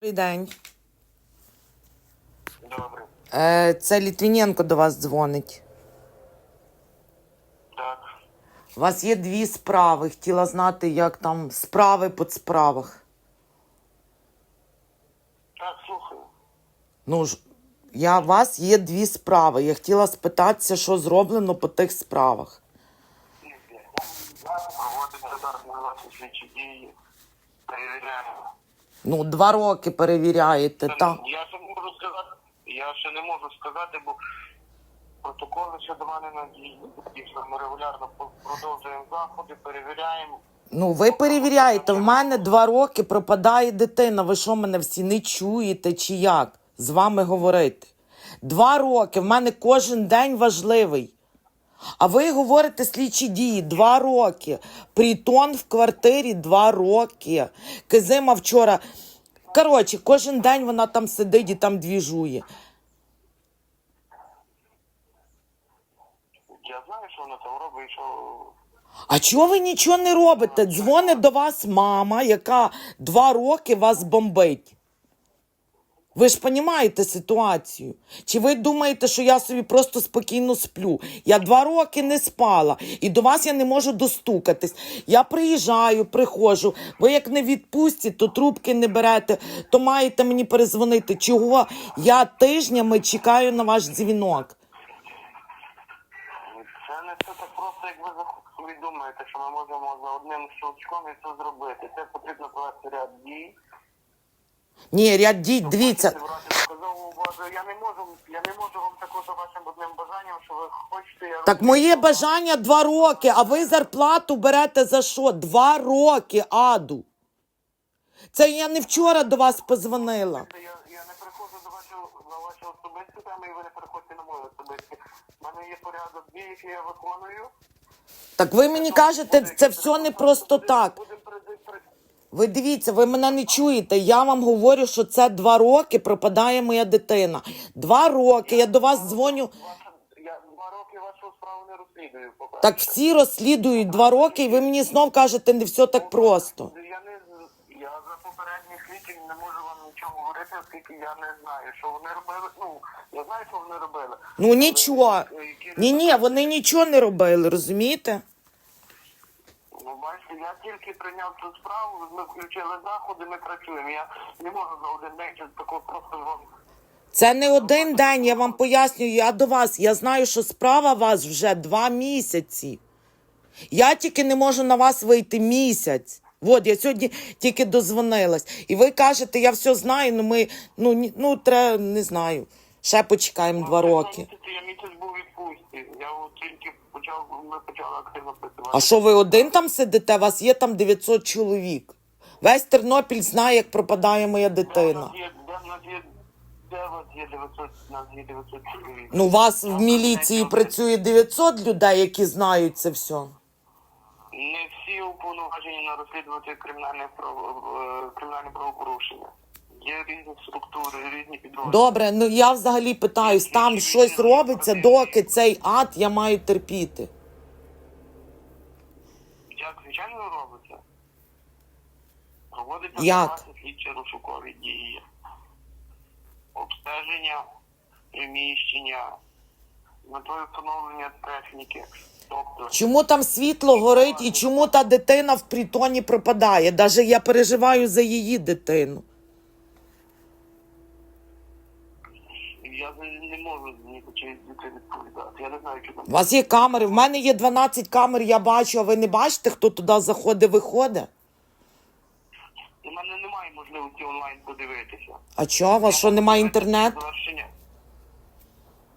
Добрий день. Добре. Е, це Літвіненко до вас дзвонить. Так. У вас є дві справи. Хотіла знати, як там справи по справах. Так, слухаю. Ну ж, я, у вас є дві справи. Я хотіла спитатися, що зроблено по тих справах. Проводиться зараз на наші слідчі дії. Перевіряємо. Ну, два роки перевіряєте, так. Я ще можу сказати, я ще не можу сказати, бо протоколи ще до мене що ми регулярно продовжуємо заходи, перевіряємо. Ну, ви перевіряєте, в мене два роки пропадає дитина. Ви що мене всі не чуєте чи як? З вами говорити? Два роки, в мене кожен день важливий. А ви говорите слідчі дії два роки. Притон в квартирі два роки. Кизима вчора. Коротше, кожен день вона там сидить і там двіжує. Я знаю, що вона там робить, що А чого ви нічого не робите? Дзвонить до вас мама, яка два роки вас бомбить. Ви ж розумієте ситуацію? Чи ви думаєте, що я собі просто спокійно сплю? Я два роки не спала, і до вас я не можу достукатись. Я приїжджаю, приходжу. Ви як не відпустите, то трубки не берете, то маєте мені перезвонити. Чого я тижнями чекаю на ваш дзвінок? це не все так просто, як ви зах- собі думаєте, що ми можемо за одним щелчком і все зробити. Це потрібно провести ряд дій. Ні, ряд дій, дивіться. Я не можу, я не можу вам також вашим одним бажанням, що ви хочете. Я Так моє бажання два роки, а ви зарплату берете за що? Два роки, аду. Це я не вчора до вас позвонила. Я, я не приходжу до вашого на ваші особисті теми, і ви не приходьте на мої особисті. У мене є порядок дій, який я виконую. Так ви мені кажете, це все не просто так. Будемо Ви дивіться, ви мене не чуєте. Я вам говорю, що це два роки пропадає моя дитина. Два роки, я до вас дзвоню. Я два роки вашу справу не розслідую. по-перше. Так всі розслідують два роки, і ви мені знов кажете, не все так просто. Я не я за попередніх слідчих не можу вам нічого говорити, оскільки я не знаю, що вони робили. Ну я знаю, що вони робили. Ну нічого. Ні, ні, вони нічого не робили, розумієте? Ну, бачите, я тільки прийняв цю справу, ми включили заходи, ми працюємо. Я не можу за один день щось такого просто вам. Це не один день, я вам пояснюю, я до вас. Я знаю, що справа вас вже два місяці. Я тільки не можу на вас вийти місяць. От, я сьогодні тільки дозвонилась. І ви кажете, я все знаю, ну ми, ну, ну треба, не знаю. Ще почекаємо два роки. Я місяць був. Я от тільки почав, ми почали активно працювати. А що ви один там сидите? Вас є там 900 чоловік. Весь Тернопіль знає, як пропадає моя Де в дитина. нас є, де в нас є, де у вас є 900, у нас є 900 чоловік. Ну, у вас в міліції працює 900 людей, які знають це все. Не всі уповноважені на розслідувати кримінальне право, е, кримінальне правопорушення. Є різні структури, різні підрозділи. Добре, ну я взагалі питаюсь, там щось робиться, доки цей ад я маю терпіти. Як звичайно робиться? Проводиться Як? слідчі розшукові дії, обстеження приміщення, метою встановлення техніки. Тобто, Чому там світло горить і чому та дитина в притоні пропадає? Даже я переживаю за її дитину. Я не, можу ні через відповідати. Я не знаю, що там. У вас є камери, в мене є 12 камер, я бачу, а ви не бачите, хто туди заходить, виходить? У мене немає можливості онлайн подивитися. А чого, у вас що немає інтернету?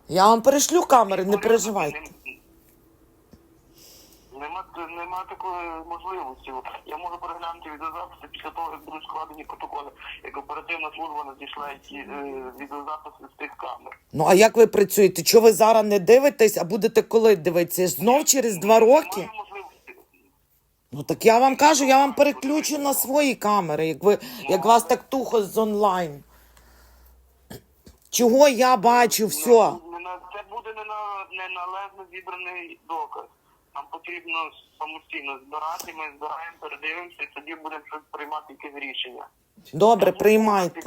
Я вам перешлю камери, не переживайте. Нема, нема такої можливості. Я можу переглянути відеозаписи після того, як будуть складені протоколи, як оперативна служба надійшла ті е, відеозаписи з тих камер. Ну а як ви працюєте? Чого ви зараз не дивитесь, а будете коли дивитися? Знов через два роки? Ну так я вам кажу, я вам переключу на свої камери, як ви як вас так тухо з онлайн. Чого я бачу все? Це буде не на неналежно зібраний доказ. Нам потрібно самостійно збирати, ми збираємо, передивимося, і тоді будемо щось приймати якісь рішення. Добре, приймайте.